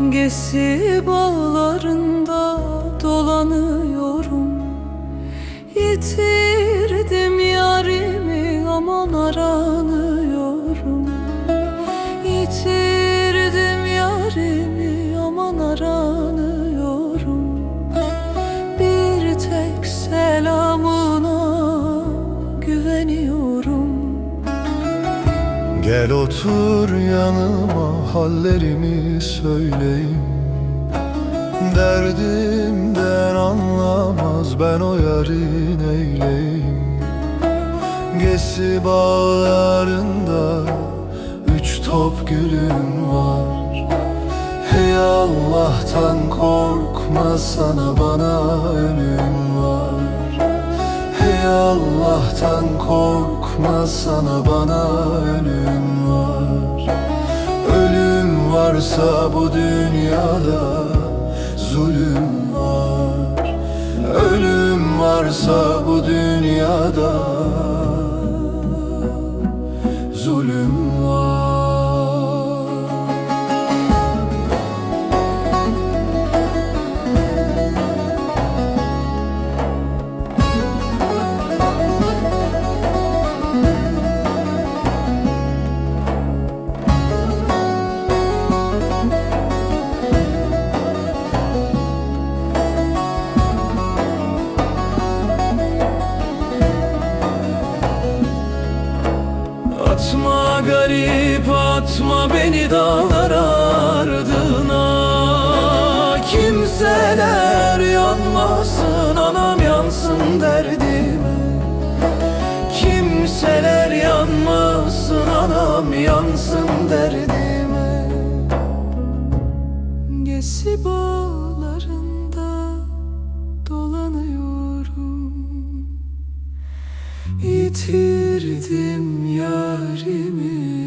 Gesi bağlarında dolanıyorum? Yitirdim yarimi aman aranıyorum Gel otur yanıma hallerimi söyleyeyim. Derdimden anlamaz ben o yarın eyleyim Gesi bağlarında üç top gülüm var. Hey Allah'tan korkma sana bana ölüm var. Hey Allah'tan korkma sana bana ölüm Varsa bu dünyada zulüm var. Ölüm varsa bu dünyada zulüm var garip atma beni dağlar ardına. Kimseler yanmasın anam yansın derdime. Kimseler yanmasın anam yansın derdime. Gesi Yitirdim yarimi.